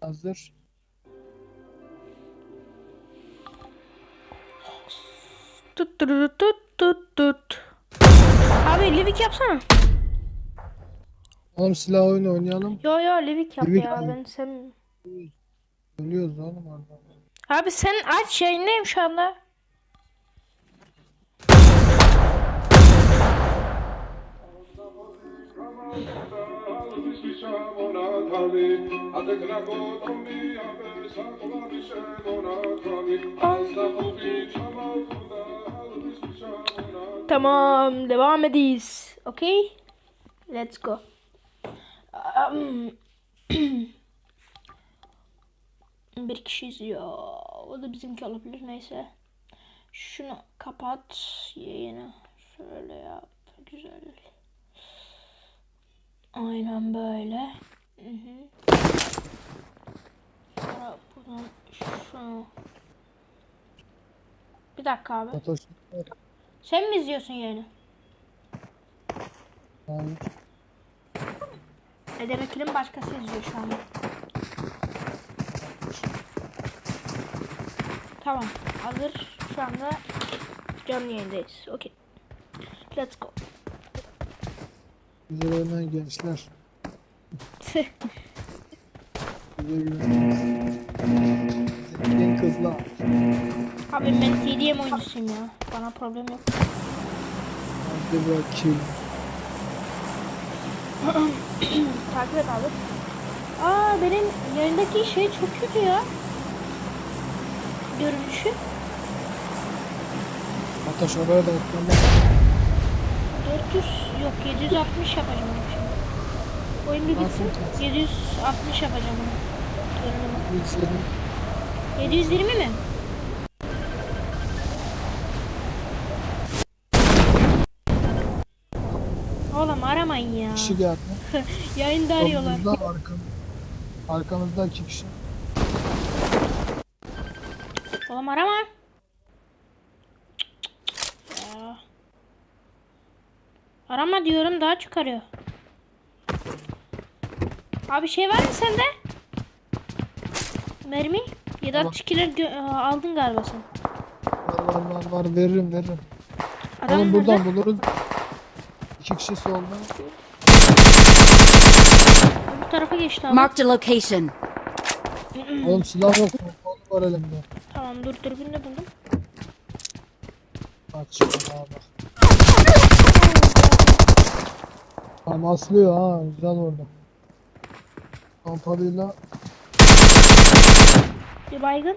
Hazır. Tut tut tut tut tut. Abi Livik yapsana. Oğlum silah oyunu oynayalım. Yo yo Livik yap Livik ya mi? ben sen. Ölüyoruz oğlum orada. Abi sen aç yayındayım şu anda. Tamam devam ediyiz. Okay? Let's go. Um, bir kişi izliyor. O da bizimki olabilir neyse. Şunu kapat yayını. Şöyle yap. Güzel. Aynen böyle. Hı hı. Sonra buradan şunu. Bir dakika abi. Sen mi izliyorsun yayını? Hayır. E demek ki başkası izliyor şu anda. Tamam. Hazır. Şu anda canlı yayındayız. Okey. Let's go. Güzel oynayan gençler. Güzel güzel. Zengin kızlar. Abi ben TDM oyuncusuyum ya. Bana problem yok. Hadi bakayım. Takip et abi. Aa benim yayındaki şey çok kötü ya. Görünüşü. Ataş oraya da atlamak. 400 yok 760 yapacağım onu şimdi. Oyun bir bitsin. 760 yapacağım onu. Görünümü. Bilgisayarın 720 mi? Oğlum aramayın ya. kişi geldi. Yayında arıyorlar. Solumuzda arkam. Arkamızda iki kişi. Oğlum arama. Ya. Arama diyorum daha çıkarıyor. Abi şey var mı sende? Mermi? 762'ler gö- Aa, aldın galiba sen. Var var var var veririm veririm. Adam Oğlum nerede? buradan buluruz. İki kişi solda. Bu tarafa geçti abi. Marked a location. Oğlum silah yok. Kolu var elimde. Tamam dur dürbün de buldum. Aç şuna bak. Tam aslıyor ha güzel orada. Pompalıyla Bir baygın.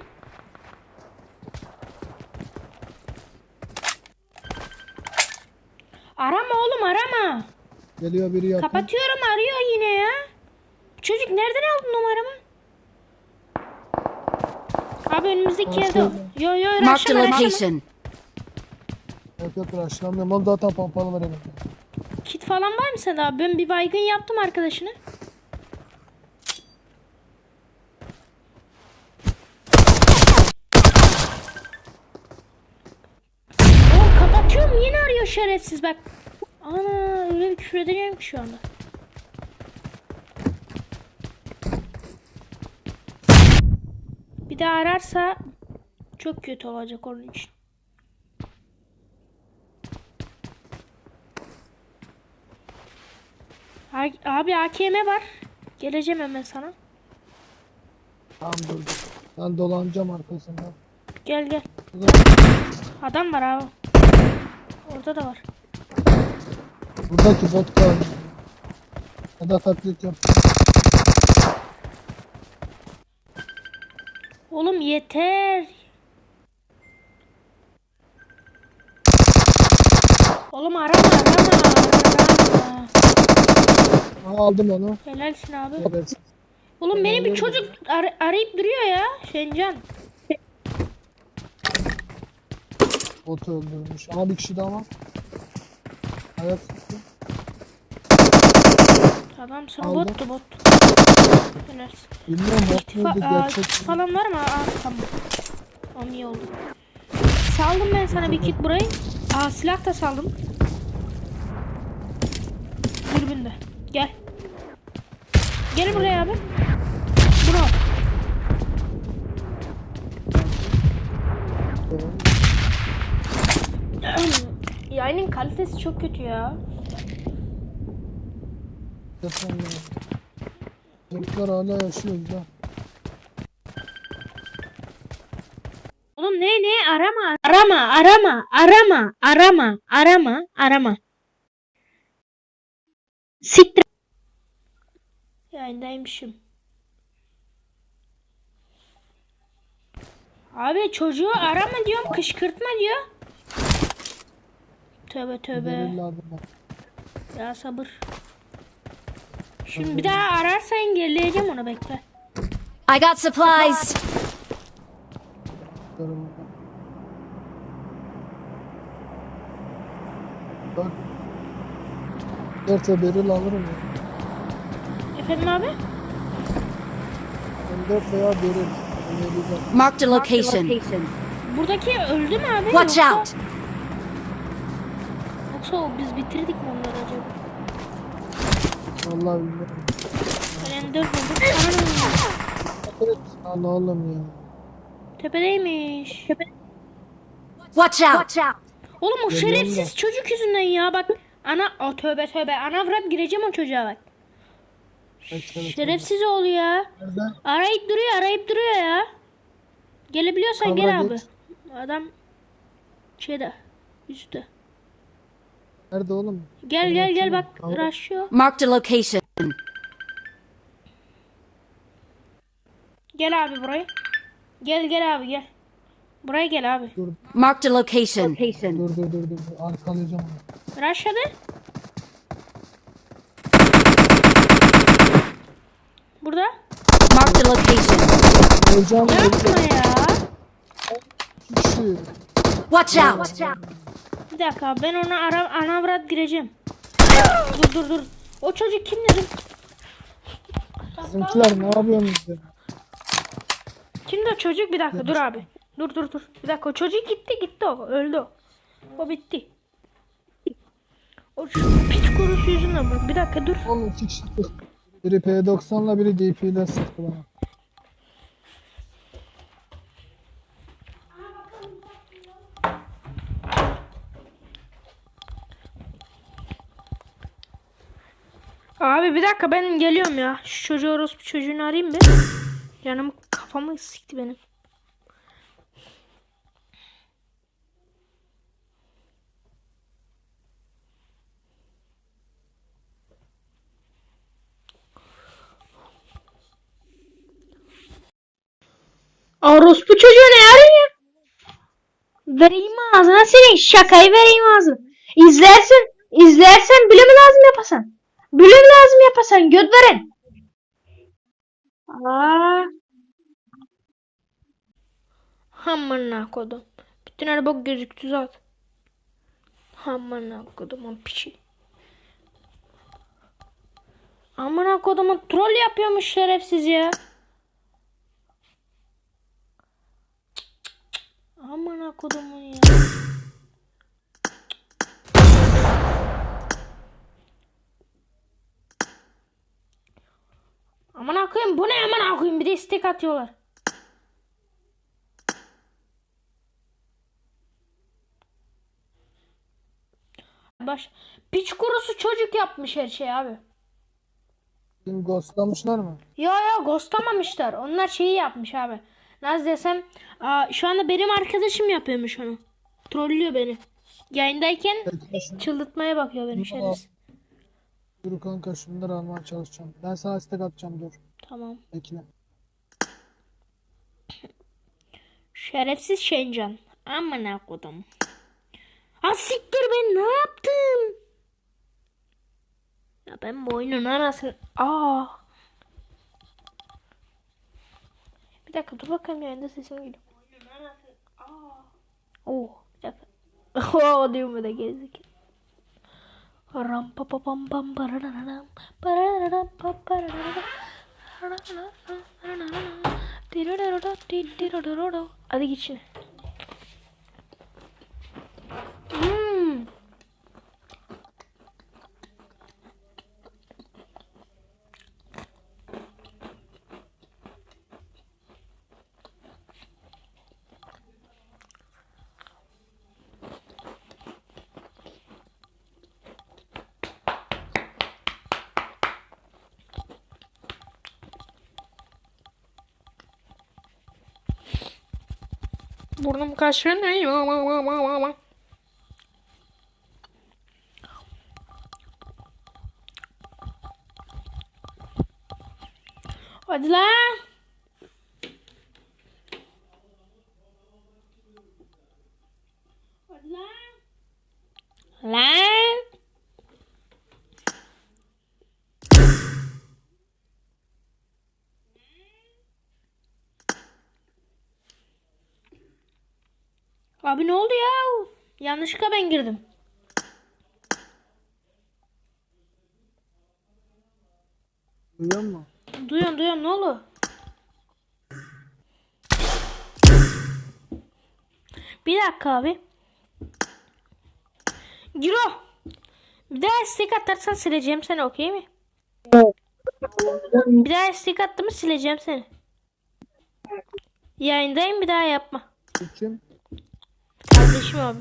Arama oğlum arama. geliyor biri yakın. Kapatıyorum arıyor yine ya. Çocuk nereden aldın numaramı? Abi önümüzdeki evde. Yo yo raşlama raşlama. location. Yok yok uğraşlamıyorum. Oğlum zaten pompalı var elimde. Kit falan var mı sende abi? Ben bir baygın yaptım arkadaşını. Oğlum kapatıyorum yine arıyor şerefsiz bak. Ana öyle bir küfür edeceğim ki şu anda. Bir daha ararsa çok kötü olacak onun için. Abi AKM var. Geleceğim hemen sana. Tamam dur. Ben dolanacağım arkasından. Gel gel. Adam var abi. Orada da var. Buradaki bot var. Ya da taklit yap. Oğlum yeter. Oğlum arama arama. arama. Aa, aldım onu. Helalsin abi. Evet. Oğlum beni bir çocuk ar- arayıp duruyor ya. Şencan. Botu öldürmüş. Ama bir kişi daha var. Evet. Adamsın Aldım. bottu bot. Helalsin. Bilmiyorum bot muydu gerçek. falan var mı? Aa tamam. Tamam iyi oldu. Saldım ben sana bir kit burayı. Aa silah da saldım. Gel buraya abi. Bro. Yayının kalitesi çok kötü ya. Efendim. Çocuklar hala yaşıyor da. Oğlum ne ne arama arama arama arama arama arama arama. Siktir Yayındaymışım. Abi çocuğu arama diyorum kışkırtma diyor. Tövbe tövbe. Ya sabır. Şimdi bir daha ararsa engelleyeceğim onu bekle. I got supplies. Dört beril alırım ya. Efendim abi? Ben dört veya. Marked a location. Buradaki öldü mü abi? Watch yoksa, out. Yoksa o biz bitirdik mi onları acaba? Vallahi bilmiyorum. Ben dört buldum. Anam. Evet. Allah oğlum ya. Tepedeymiş. Watch out. Oğlum o şerefsiz çocuk yüzünden ya bak. Ana o tövbe tövbe. Ana avrat gireceğim o çocuğa bak. Şerefsiz oğlu ya. Nerede? Arayıp duruyor arayıp duruyor ya. Gelebiliyorsan Kavga gel abi. git. Adam şeyde üstte. Nerede oğlum? Gel gel gel bak Kavga- rushlıyor. Marked a location. Gel abi buraya. Gel gel abi gel. Buraya gel abi. Dur Marked a location. dur dur dur dur. Arkalayacağım onu. Rushladı. Burada. Marked a location. Hocam Yapma ya. Watch out. Bir dakika ben ona ara anavrat gireceğim. dur dur dur. O çocuk kim dedim? Bizimkiler ne yapıyorsunuz ya? Kimdi o çocuk? Bir dakika dur abi. Dur dur dur. Bir dakika o çocuk gitti gitti o. Öldü o. O bitti. O şu piç kurusu yüzünden bu. Bir dakika dur. Oğlum iki kişi. Biri P90'la biri DP ile sıktı. Abi bir dakika ben geliyorum ya. Şu çocuğu orospu çocuğunu arayayım bir. Canım kafamı sikti benim. Orospu çocuğu ne arıyor? Vereyim ağzına senin şakayı vereyim ağzına. İzlersin, izlersen bile mi lazım yapasan? Bile mi lazım yapasan göt veren? Aa. Hamına kodum. Bütün bok gözüktü zaten. Hamına kodumun piçi. Amına kodumun troll yapıyormuş şerefsiz ya. Amına kodumun ya. Amına koyayım bu ne amına koyayım bir de istek atıyorlar. Baş piç kurusu çocuk yapmış her şey abi. Ghostlamışlar mı? Yo yo ghostlamamışlar. Onlar şeyi yapmış abi. Nasıl desem aa, şu anda benim arkadaşım yapıyormuş onu. Trollüyor beni. Yayındayken şunu. çıldırtmaya bakıyor beni şerefsiz. Dur kanka şunları almaya çalışacağım. Ben sana istek atacağım dur. Tamam. Bekle. Şerefsiz Şencan. Amına kodum. Ha siktir ben ne yaptım? Ya ben bu oyunun arasını... Aa. Bir dakika dur bakayım yayında sesim geliyor. Oh bir dakika. Oh diyorum bir de gerizekalı. Ram pa pa pam pam parararam parararam pa parararam Hadi git şimdi. Burnum kaşınıyor. Hadi lan. Hadi lan. Lan. Abi ne oldu ya? Yanlışlıkla ben girdim. Duyuyor musun? Duyuyorum duyuyorum ne oldu? Bir dakika abi. Giro. Bir daha istek atarsan sileceğim seni okey mi? Bir daha istek attım mı sileceğim seni. Yayındayım bir daha yapma. Kim? Kardeşim abi.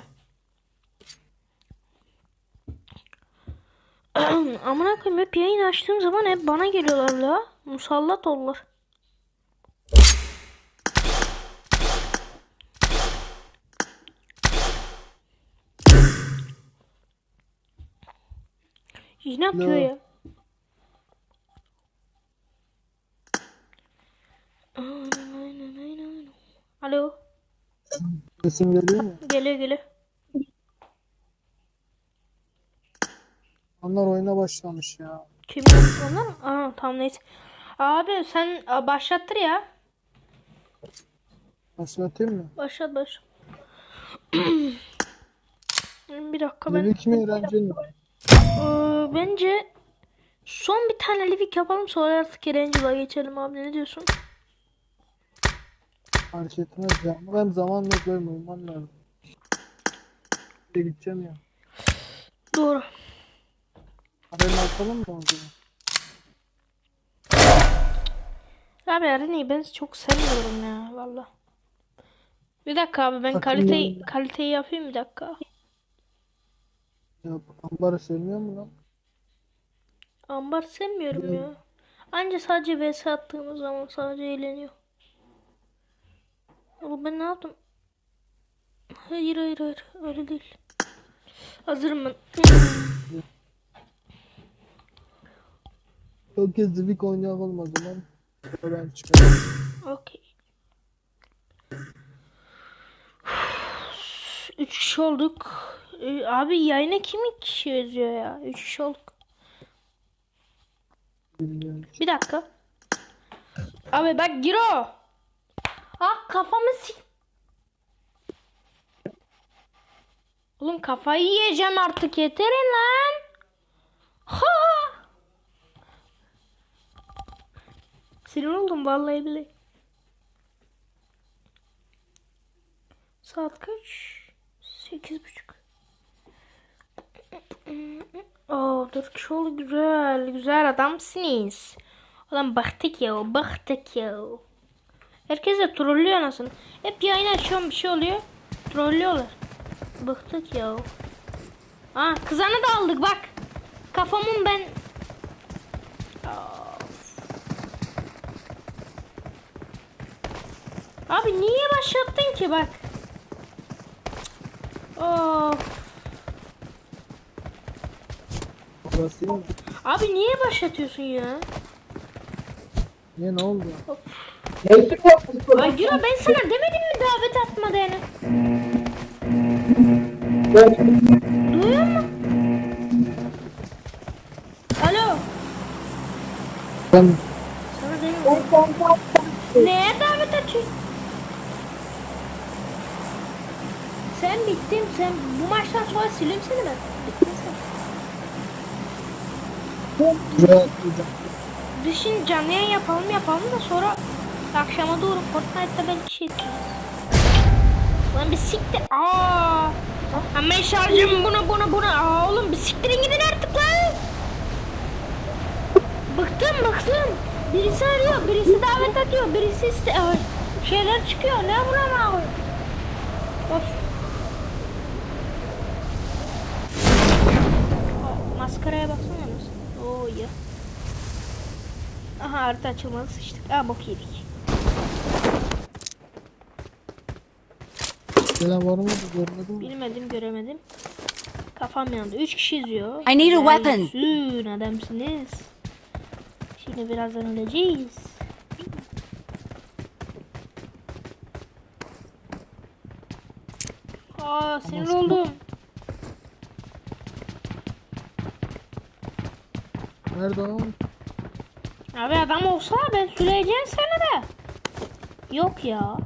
Amına koyayım hep yayın açtığım zaman hep bana geliyorlar la. Musallat oldular. Ne yapıyor No. ya? Alo. Sesim geliyor mu? Geliyor geliyor. Onlar oyuna başlamış ya. Kim onlar? Aa tamam neyse. Abi sen a, başlattır ya. Başlatayım mı? Başlat başlat. bir dakika ben. Livik mi eğlenceli mi? Ee, bence son bir tane livik yapalım sonra artık Erangel'a geçelim abi ne diyorsun? Fark etmez ya. Ben zaman yok benim uyumam lazım. Bir de gideceğim ya. Doğru. Haberini atalım mı o zaman? Abi Arena'yı ben çok sevmiyorum ya valla. Bir dakika abi ben Bakın kaliteyi ben- kaliteyi yapayım bir dakika. Ya ambarı sevmiyor mu lan? Ambar sevmiyorum ya. Anca sadece vs attığımız zaman sadece eğleniyor. Ama ben ne yaptım? Hayır hayır hayır öyle değil. Hazırım ben. Çok kez Livik oynayak olmadı lan. Ben çıkarım. Okey. Üç kişi olduk. Ee, Abi yayına kim iki kişi yazıyor ya? Üç kişi olduk. Bilmiyorum. Bir dakika. Abi bak Giro. Ah kafamı si... Oğlum kafayı yiyeceğim artık yeterin lan. Ha! Sinir oldum vallahi bile. Saat kaç? Sekiz buçuk. Oo, dört kişi oldu güzel. Güzel adamsınız. Ulan baktık ya, baktık ya. Herkes de trollüyor anasını. Hep yayın açıyorum bir şey oluyor. Trollüyorlar. Bıktık ya. Ha kızanı da aldık bak. Kafamın ben... Of. Abi niye başlattın ki bak. Of. Abi niye başlatıyorsun ya? Niye ne oldu? Ay Giro ben sana demedim mi davet atma diye? Duyuyor musun? Alo. Ben Sana demedim. Neye davet atıyorsun? Sen bittin. Sen bu maçtan sonra sileyim seni ben. Bittin sen. Düşün canlı yayın yapalım yapalım da sonra akşama doğru Fortnite'da belki şey yapacağız. Lan bir siktir. Aa. Ama şarjım buna buna buna. Aa oğlum bir siktirin gidin artık lan. Bıktım bıktım. Birisi arıyor, birisi davet atıyor, birisi iste Ay, şeyler çıkıyor. Ne buna abi? Of. Aa, Maskaraya baksana nasıl. Oo ya. Aha harita açılmadı sıçtık. Aa bok yedik. Gelen var mı? Görmedim? Bilmedim göremedim. Kafam yandı. 3 kişi izliyor. I need a weapon. Helal adamsınız. Şimdi birazdan öleceğiz. Aa sinir Ama- oldum. Nerede o? Abi adam olsa ben söyleyeceğim sana da. Yok ya.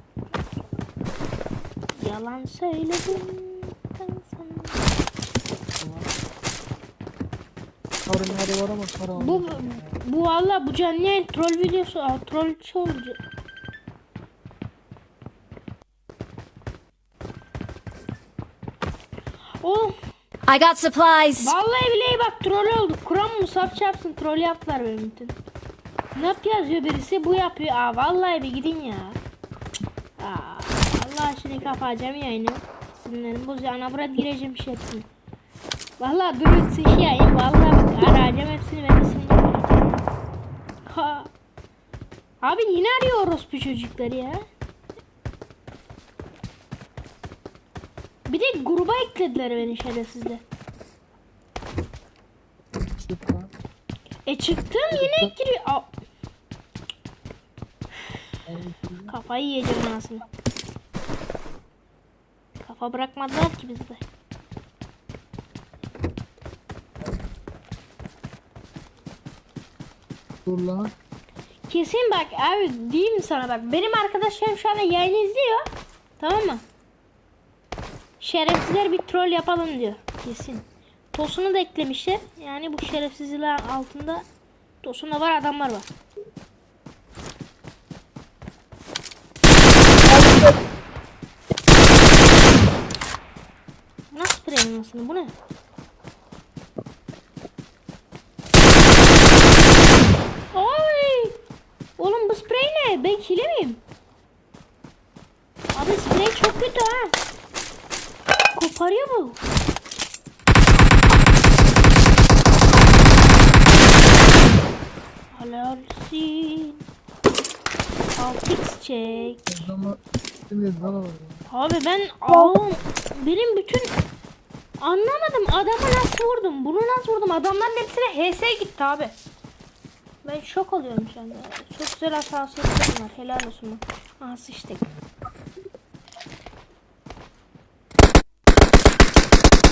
Yalan söyledim ben sana. Karın nerede var ama kar Bu bu valla bu canlı yayın troll videosu, aa, troll şey olacak. Oğlum I got supplies. vallahi billahi bak troll olduk. Kur'an musaf çarpsın troll yaptılar benim için. Ne yap yazıyor birisi bu yapıyor. Aa vallahi bir gidin ya. Aa şimdi kapatacağım yayını. Sinirlerim bozuyor. Ana buraya gireceğim şey hepsini. Vallahi durun sıçı yayın. Vallahi bak arayacağım hepsini ben de sinirleneceğim. Ha. Abi yine arıyor orospu çocukları ya. Bir de gruba eklediler beni lan. E çıktım yine giriyor. Kafayı yiyeceğim anasını. Kafa bırakmadılar ki bizde. Dur lan. Kesin bak abi diyeyim sana bak. Benim arkadaşlarım şu anda yayın izliyor. Tamam mı? Şerefsizler bir troll yapalım diyor. Kesin. Tosunu da eklemişler. Yani bu şerefsizler altında Tosun da var adamlar var. Aslında bu ne? Ay! Oğlum bu sprey ne? Ben hile miyim? Abi sprey çok kötü ha. Koparıyor bu. Helalsin. 6x çek. Abi ben ağım benim bütün anlamadım adamı nasıl vurdum bunu nasıl vurdum adamların hepsine HS gitti abi. Ben şok oluyorum şu anda. Çok güzel hassasiyetlerim var helal olsun. Aha sıçtık.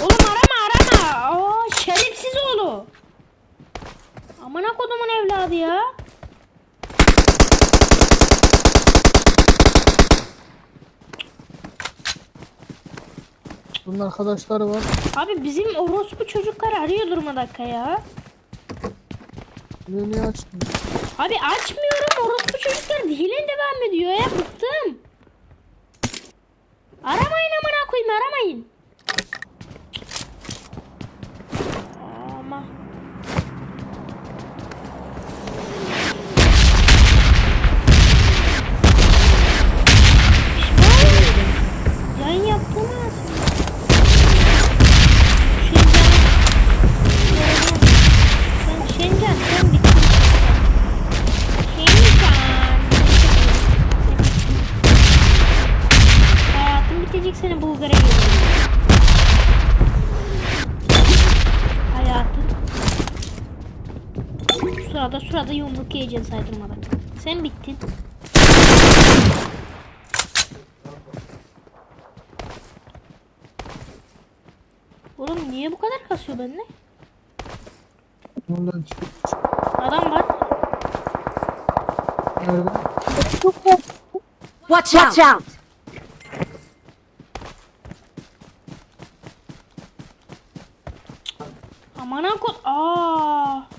Oğlum arama arama. Aa şerefsiz oğlu. Amına kodumun evladı ya. Bunun arkadaşları var. Abi bizim orospu çocuklar arıyor durma dakika ya. Niye niye açtın? Abi açmıyorum orospu çocuklar hile devam ediyor ya bıktım. Aramayın amına koyayım aramayın. Yumruk yiyeceksin saydırmadan. Sen bittin. Oğlum niye bu kadar kasıyor bende? Ondan çık. Adam var. Nerede? Watch out. Aman akıl. Aa.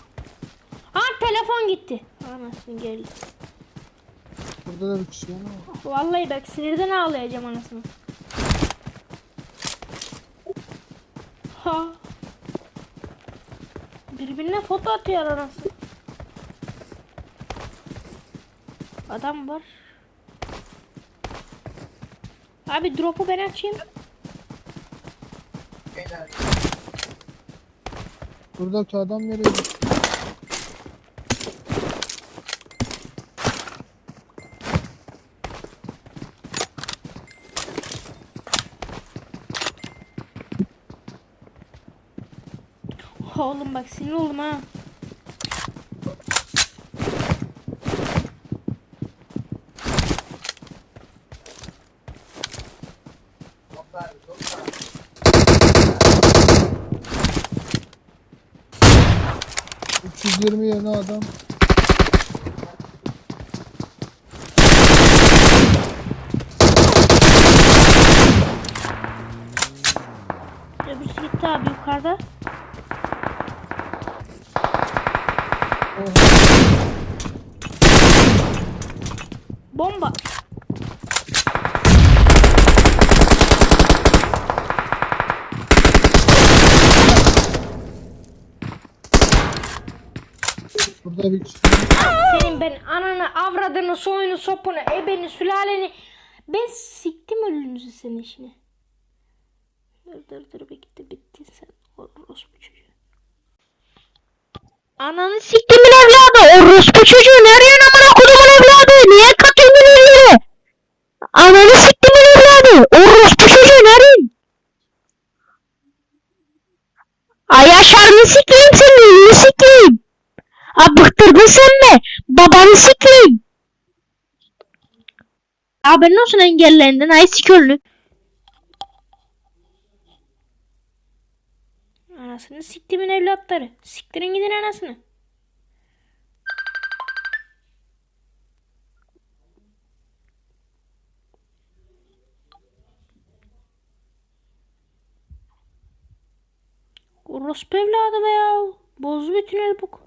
Telefon gitti. Anasını geldi. Burada da bir kişi var ama. Vallahi bak sinirden ağlayacağım anasını. Ha. Birbirine foto atıyor anası. Adam var. Abi drop'u ben açayım. Buradaki adam nereye gitti? Oğlum bak sinir oldum ha. 320 yeni adam. Öbürsü gitti abi yukarıda. Bir. Senin ben ananı, avradını, soyunu, sopunu, ebeni, sülaleni. Ben siktim ölünüzü senin işini. Dur dur dur bitti bittin sen. Orospu çocuğu. Ananı siktimin evladı. Orospu çocuğu. Nereye amına kodumun evladı? Niye katıyorsun evlere? Ananı siktimin evladı. Orospu çocuğu nereye? Ay yaşarını sikeyim senin. Ünlü sikeyim. Ha bıktırdın sen mi? Babanı sikeyim. Haberin olsun engellendin. Ay sikörlü. Anasını siktimin evlatları. Siktirin gidin anasını. Orospu evladı be ya. Bozdu bütün el bok.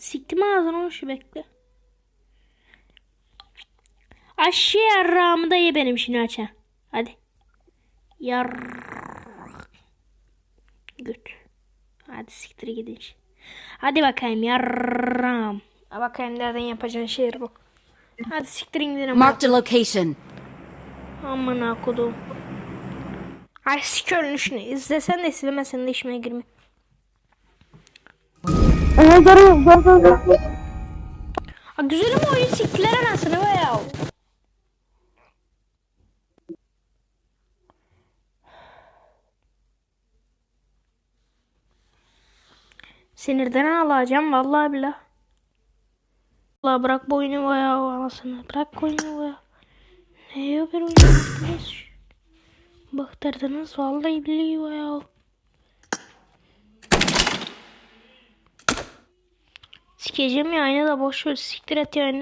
Siktim ağzını onu şu bekle. Aşağı yarrağımı da ye benim şimdi aça. Hadi. Yar. Göt. Hadi siktir gidin. Hadi bakayım yarram. Bakayım nereden yapacağın bak. Hadi siktirin gidin. Marked a location. Aman akudum. Ay sikörün şunu. İzlesen de izlemesen de işime girme. Ha güzelim oyun siktiler anasını be ya. Sinirden ağlayacağım vallahi billah. Allah bırak bu oyunu be ya anasını. Bırak bu oyunu be ya. Ne ya ben oyunu Baktırdınız vallahi billahi be Sikeceğim ya aynı da boş ver siktir et yani.